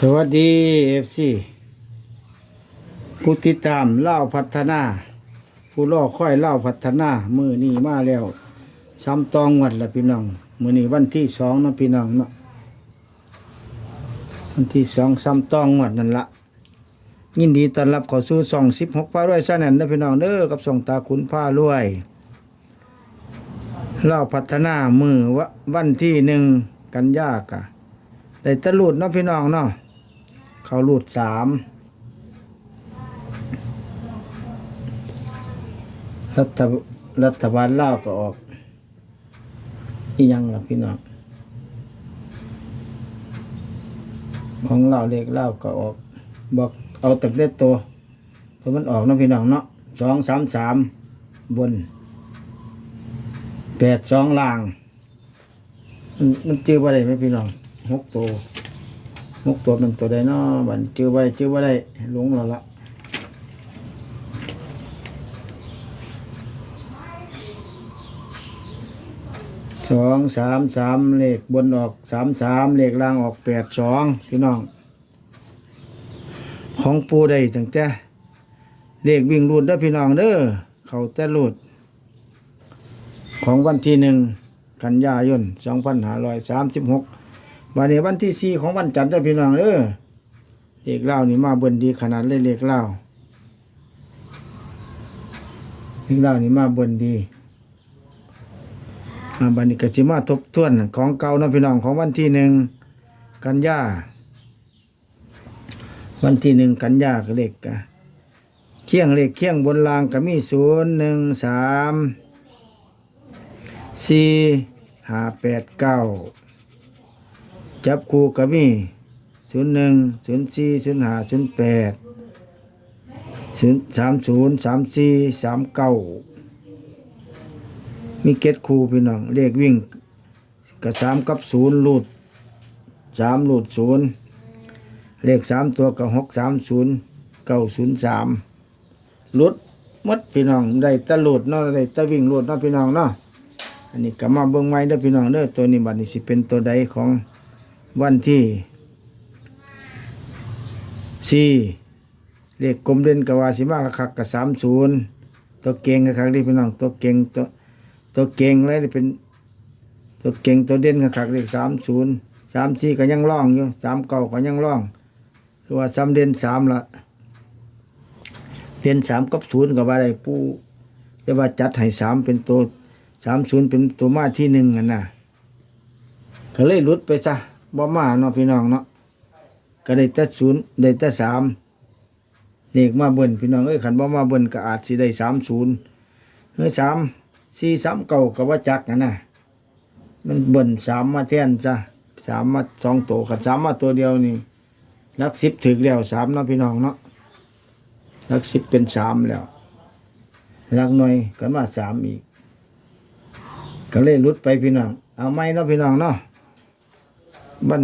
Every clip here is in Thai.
สวัสดีเอฟซีผู้ติดตามเล่าพัฒนา ผู้ล่อค่อยเล่าพัฒนามือนี้มาแล้วซ้ำตองวัดละพี่น้องมือนี้วันที่สองนะพี่น้องเนาะวันที่สองซ้ำตองวัดนั่นละยินดีต้อนรับเข้าสู่สองสิบหกพารวยซะนั่นเด้อพี่น้องเด้อกับสองตาคุณผ้ารวยเล่าพัฒนามือวะวันที่หนึ่งกันยากะได้ตะลุดเนาะพี่น้องเนาะ เขาหลุดสามรัฐรัฐบาลลาวก็ออกอียังล่ะพี่น้องของเราเลขเล่าก็ออก บอกเอาตั้งแต่ตัวตัวมันออกนะพี่น้องเนาะสองสามสามบนแปดสองล่าง มันมันจื้อว่าได้ไหมพี่น้องหกตัว หกตัวเป็นตัวใดเนาะบันจื้อไว้จื้อว่าได้หลงแล้วละสองสามสามเลขบนออกสามสามเลขล่างออกแปดสองพี่น้อง ของปูได้ตั้งแต่เลขวิ่งรูดเด้อพี่น้องเด้อเขาแต่รูด ของวันที่หนึ่งกันยายนสองพันห้าร้อยสามสิบหก วันนี้วันที่สี่ของวันจันทร์เด้อพี่น้องเด้อเลขเล่านี่มาเบิ่นดีขนาดเลยเลขเล่าเลขเล่านี่มาเบิ่นดีมาบันนี้ก็สิมาทบทวนของเก่านาะพี่น้องของวันที่หนึ่งกันยาวันที่หนึ่งกันยาเลขกะเคียงเลขเคียงบนรางก็มีศูนย์หนึ่งสามสี่ห้าแปดเก้า จับคู่ก็มีศูนย์หนึ่งศูนย์สี่ศูนย์ห้าศูนย์แปดศูนย์สามศูนย์สามสี่สามเก้ามีเก็ดคู่พี่น้องเลขวิ่งกับสามกับศูนย์ลูดสามลูดศูนย์เลขสามตัวกับหกสามศูนย์เก้าศูนย์สามลุดหมดพี่น้องได้ตะลูดเนาะได้ตะวิ่งลูดเนาะพี่น้องเนาะอันนี้ก็มาเบิ่งไม้เด้อพี่น้องเด้อตัวนี้บัดนี้สิเป็นตัวใดของ วันที่สี่เลขกลมเด่นกว่าสิมาคักกับสามศูนย์ตัวเก่งกับคักนี่พี่น้องตัวเก่งตัวตัวเก่งเลยเป็นตัวเก่งตัวเด่นกับคักเลขสามศูนย์สามสี่ก็ยังร่องอยู่สามเก้าก็ยังร่อง คือว่าสามเด่นสามละเด่นสามกับศูนย์กับว่าได้ปูแต่ว่าจัดให้สามเป็นตัวสามศูนย์เป็นตัวมาที่หนึ่งอะนะก็เลยลุดไปซะ บ่มาเนาะพี่น้องเนาะก็ได้แต่ศูนย์ได้แต่สามเลขมาเบิ่นพี่น้องเอ้ยขันบ่มาเบิ่นก็อาจสิได้สามศูนย์เฮ้ยสามสี่สามเก้าก็ว่าจักนะนะมันเบิ่นสามมาแทนจ้ะสามมาสองตัวขันสามมาตัวเดียวนี่ลักสิบถึกแล้วสามเนาะพี่น้องเนาะลักสิบเป็นสามแล้วลักหน่อยกันมาสามอีก ก็เลยลุดไปพี่น้อง เอาไม่เนาะพี่น้องเนาะ บัน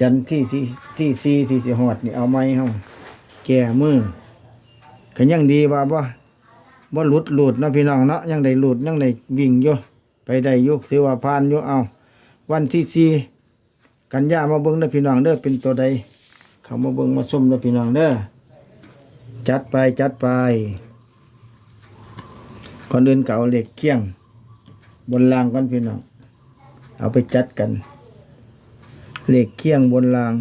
จันทร์ที่ที่ที่สี่ที่สิหอดนี่เอาไม้เฮาแก่มือก็ยังดีว่าบ่บ่หลุดหลุดเนาะพี่น้องเนาะยังได้หลุดยังได้วิ่งอยู่ไปได้อยู่ถือว่าผ่านอยู่เอา วันที่สี่กันยามาเบิ่งเด้อพี่น้องเด้อเป็นตัวใด เขามาเบิ่งมาชมเด้อพี่น้องเด้อจัดไปจัดไปก่อนอื่นเก็เอาเหล็กเคี่ยง บนรางกันพี่น้อง เอาไปจัดกัน เหลขเคี่ยงบนราง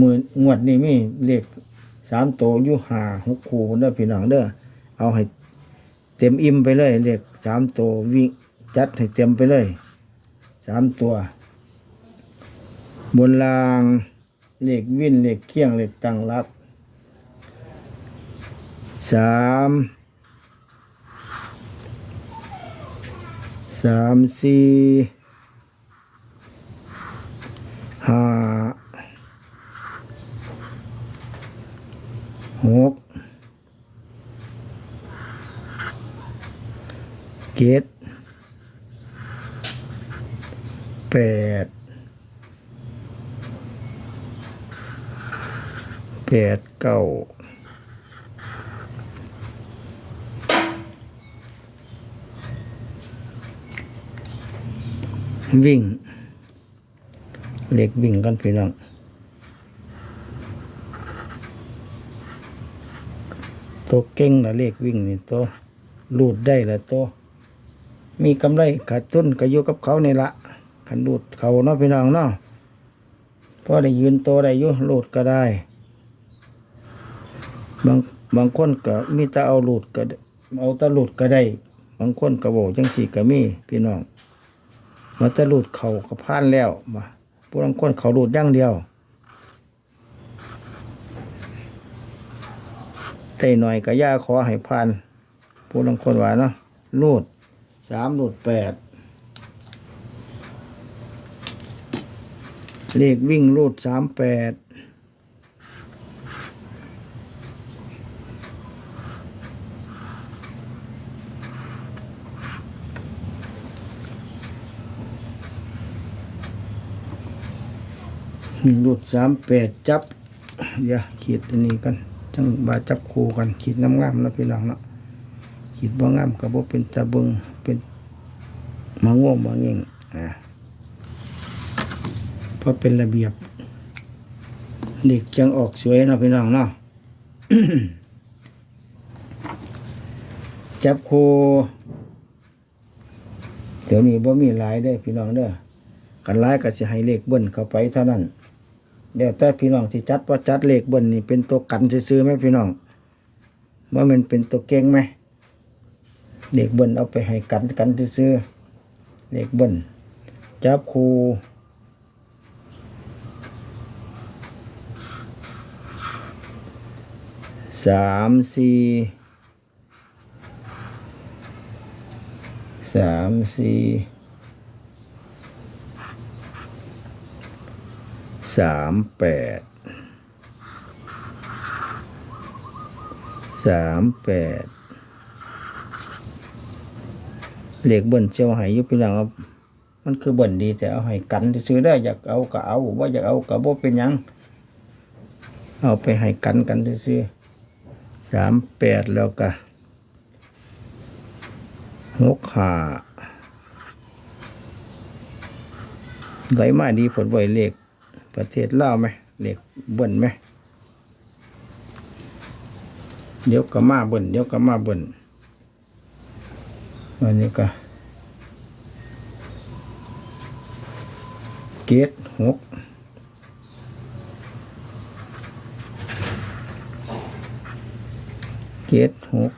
มืองวดนี้มีเหลขสามโตวอยู่หาหกคูเด้อพี่น้องเด้อเอาให้เต็มอิ่มไปเลยเหลขสามโตววิ่งจัดให้เต็มไปเลยสามตัว บนรางเหลขวิ่นเหลขเคี่ยงเหลขตั้งรักสาม สามสี่ห้าหกเจ็ดแปดแปดเก้า วิ่ง เลขวิ่งกันพี่น้องตัวเก่งละเลขวิ่งนี่ตัวรูดได้ละตัวมีกำไรขาดทุนก็อยู่กับเขาในละขันรูดเขาเนาะพี่น้องเนาะพอได้ยืนตัวได้อยู่รูดก็ได้ บางบางคนก็มีแต่เอารูดก็เอาแตะรูดก็ได้ บางคนก็บอกจังสี่ก็มีพี่น้อง มาแตะรูดเขาก็พานแล้วมาผู้ลังคนเขาหลุดอย่างเดียวเต้หน่อยก็ย่าขอให้พ่านผู้ลังคนว่าเนาะลูดสามลูดแปดเลขวิ่งรูดสามแปด รูดสามแปดจับเดี๋ยวขีดอันนี้กันจังบาจับคู่กันขีดงามๆนะพี่น้องเนาะขีดบ่งามก็บ่เป็นตะเบิงเป็นมาง่วงมาเง่งอ่าเพราะเป็นระเบียบ เด็กจังออกสวยนะพี่น้องเนาะจับคู่เดี๋ยวนี้บ่มีหลายเด้อพี่น้องเด้อกันหลายก็สิให้เลขเบิ้นเข้าไปเท่านั้น เดี๋ยวแต่พี่น้องสิจัดว่าจัดเลขบิ้ลนี่เป็นตัวกันซื้อไหมพี่น้องว่ามันเป็นตัวเก่งไหมเลขบิ้ลเอาไปให้กันกันซื้อเลขบิ้ลจับครูสามสี่สามสี่ สามแปดสามแปดเหลขเบิ้ลเชียวใหายยุพี่น้องครับมันคือเบิ้ลดีแต่เอาให้กันซื้อได้อยากเอาก็เอาว่าอยากเอาก็บ่เป็นยัง เอาไปให้กันกันซื้อสามแปดแล้วก็หกหาไหลมาดีผลไวเลข ประเทศลาวไหมเลขเบิ่นไหมเดี๋ยวก็มาเบิ่นเดี๋ยวก็มาเบิ่นวันนี้ก็เกตหกเกตหก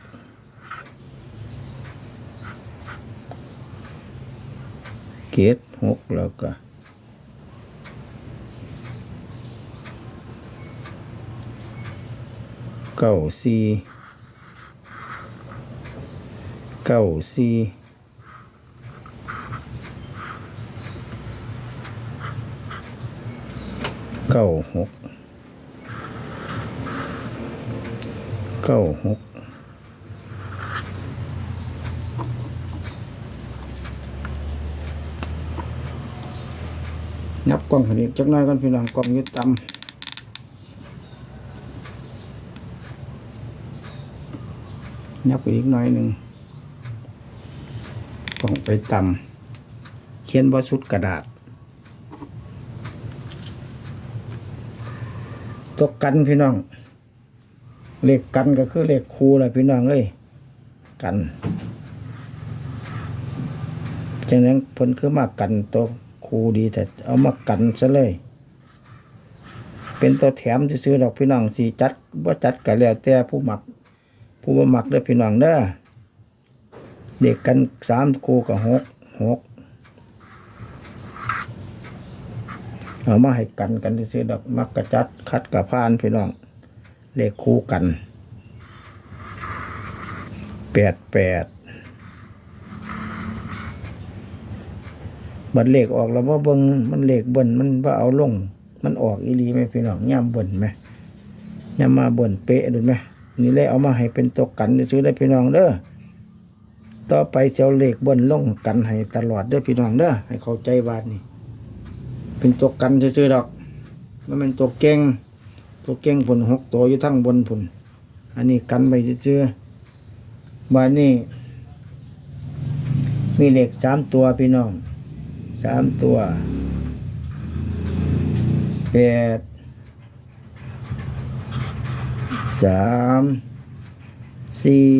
เกตหกแล้วก็ เก้าสี่เก้าสี่เก้าหกเก้าหกนับกล้องคนนี้จักหน้อยกันพี่น้องกล้องยึดต่ำ ยับไปอีกน้อยหนึ่งต้องไปต่ำเขียนว่าสุดกระดาษ ตัวกันพี่น้อง เลขกันก็คือเลขคูแหละพี่น้องเอ้ยกันจังนั้นเพิ่นคือมากันตัวคูดีแต่เอามากันซะเลย เป็นตัวแถมซื้อดอกพี่น้องสีจัดว่าจัดก็แล้วแต่ผู้หมัก ผู้บ่มักเด้พี่น้องเด้อเด็กกันสามคู่กับหกหกเอามาให้กันกันซื้อดอกมักกระจัดคัดกระพานพี่น้องเลขคู่กันแปดแปดบัดเลขออกแล้วว่าเบิ่งมันเลขเบิ่นมันว่าเอาลง มันออกอีหลีไหมพี่น้องย่ำเบิ่นไหมย่ำมาเบิ่นเป๊ะดูไหม นี่เลยเอามาให้เป็นตัวกันซื้อได้พี่น้องเด้อต่อไปเสียวเลขเบนลงกันให้ตลอดเด้อพี่น้องเด้อให้เข้าใจบาดนี่เป็นตัวกันซื้อๆดอกมันเป็นตัวเก่งตัวเก่งผลหกตัวอยู่ทั้งบนผลอันนี้กันไปซื้อๆบาดนี้มีเหลขสามตัวพี่น้องสามตัวแปด สามสี่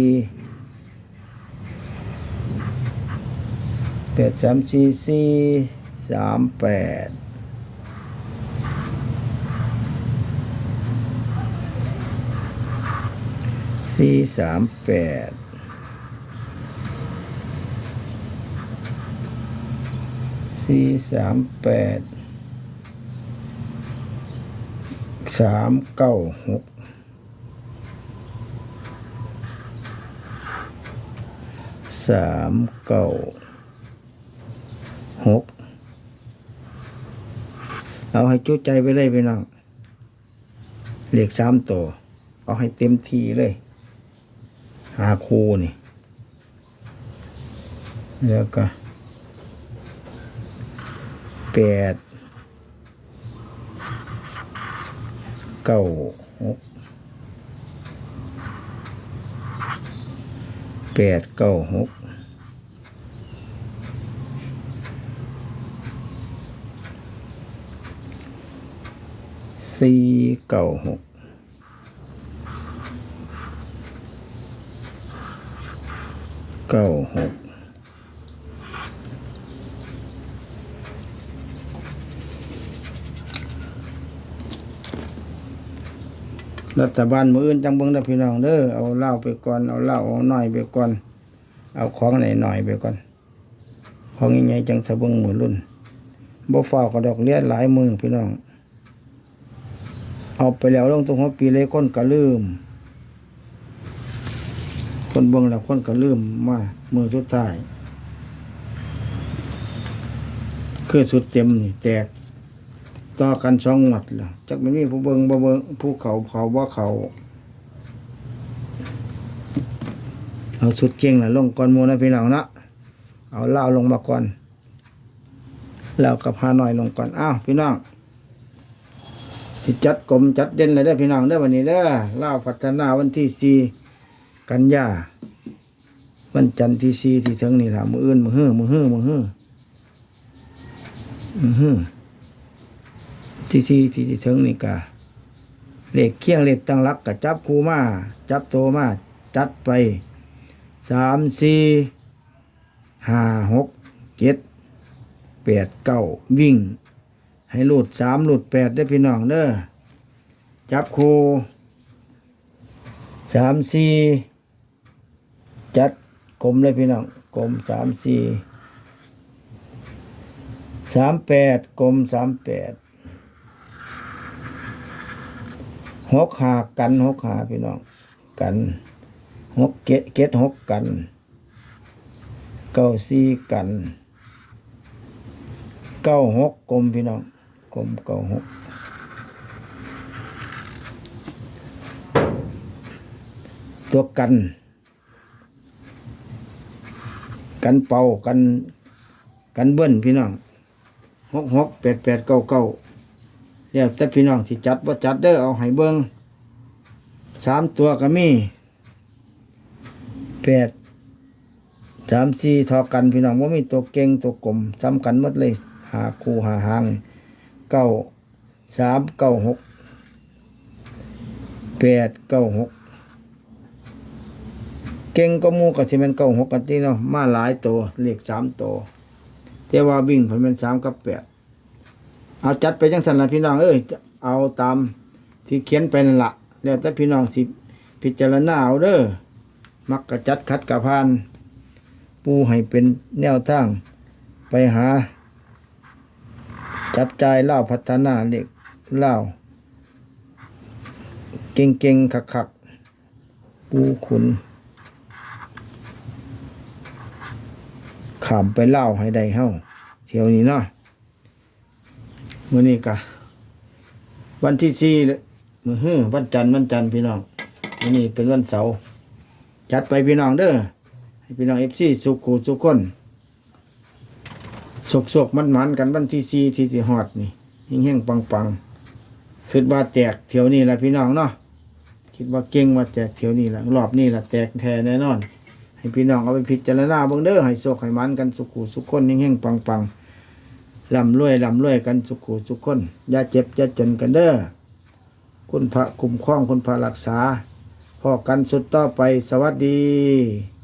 แปดสามสี่สี่สามแปดสี่สามแปดสี่สามแปดสามเก้าหก สามเก้าหกเอาให้จุใจไปเลยพี่น้องเหล็กสามตัว เอาให้เต็มทีเลย หาคูนี่ แล้วก็แปดเก้าหก แปดเก้าหกสี่เก้าหกเก้าหก รัฐบาลมืออื่นจังเบิ่งเด้พี่น้องเด้อเอาเหล้าไปก่อนเอาเหล้าเอาหน่อยไปก่อน เอาของไหนหน่อยไปก่อน ของใหญ่ๆจังสะเบิ่งมือรุ่นบ่ฟ้ากระดอกเลี้ยหลายมือพี่น้อง เอาไปแล้วลงตรงหัวปีเลยคนก็ลืม คนเบิ่งแล้วคนก็ลืมมามือสุดท้าย คือสุดเต็มนี่แตก ต่อกันสองหมัดล้วจักมันมีผู้เบิงบ่เบิงผู้เขาเขาบ่าเขาเอาสุดเก่งน่ะลงก่อนมูนะพี่น้องนะเอาเล้าลงมาก่อนเหล้ากับพาหน่อยลงก่อนอ้าวพี่น้องสิจัดกลมจัดเด่นเลยเด้พี่น้องเด้วันนี้เด้อเล้าพัฒนาวันที่สี่กันยาวันจันทร์ที่สี่ที่ถึงนี่ล่ะมืออื่นมือฮื้อมือฮื้อมือฮื้อมือฮื้อ ที่ที่ที่ที่ถึงนี่กะเลขเคียงเลขตั้งรักกะจับคูมา จับโตมา จัดไปสามสี่ห้าหกเจ็ดแปดเก้าวิ่ง ให้หลุดสามหลุดแปดได้พี่น้องเด้อจับคูสามสี่จัดกลมเลยพี่น้องกลมสามสี่สามแปดกลมสามแปด หกหากันหกหาพี่น้อง กันหกเกตเกตหกกัน เก้าสี่กัน เก้าหกกลมพี่น้อง กลมเก้าหกตัวกัน กันเป่ากัน กันเบิ้ลพี่น้องหกหกแปดแปดเก้าเก้า แล้วแต่พี่น้องที่จัดว่าจัดเด้อเอาให้เบิ้งสามตัวก็มีแปดสามสี่ทอกันพี่น้องว่ามีตัวเก่งตัวกลมซ้ำกันหมดเลยหาคู่หาหางเก้าสามเก้าหกแปดเก้าหกเก่งก็มูกับที่มันเก้าหกกันที่เนาะมาหลายตัวเลขสามตัวแต่ว่าวิ่งผมเป็นสามกับแปด เอาจัดไปจังสันละพี่น้องเอ้ยเอาตามที่เขียนไปนั่นละแล้วแต่พี่น้องสิพิจารณาเอาเด้อมักกะจัดคัดกะพานปูให้เป็นแนวทางไปหา จับใจเล่าพัฒนาเด็กเล่าเก่งเก่งๆคักคักปูขุนขามไปเล่าให้ได้เฮ้าเที่ยวนี้เนาะ มื่อนี้กะวันที่สี่มือฮื้อวันจันทร์วันจันทร์พี่น้องมื่อนี้เป็นวันเสาร์จัดไปพี่น้องเด้อให้พี่น้องเอฟซีสุขูสุขคนสุกสุกมันมันกันวันที่สี่ที่สิฮอดนี่เฮงเฮงปังปังๆคิดว่าแตกเที่ยวนี้ละพี่น้องเนาะคิดว่าเก่งว่าแตกเที่ยวนี้ละรอบนี้ละแตกแท้แน่นอน ให้พี่น้องเอาไปพิจารณาเบิ่งเด้อให้โชคให้มันกันสุขูสุขคนเฮงเฮงปังปังๆ ลำรวยลำรวยกันสุขุสุขคนอย่าเจ็บอย่าจนกันเด้อคุณพระคุ้มครองคุณพระรักษาพอกันสุดต่อไปสวัสดี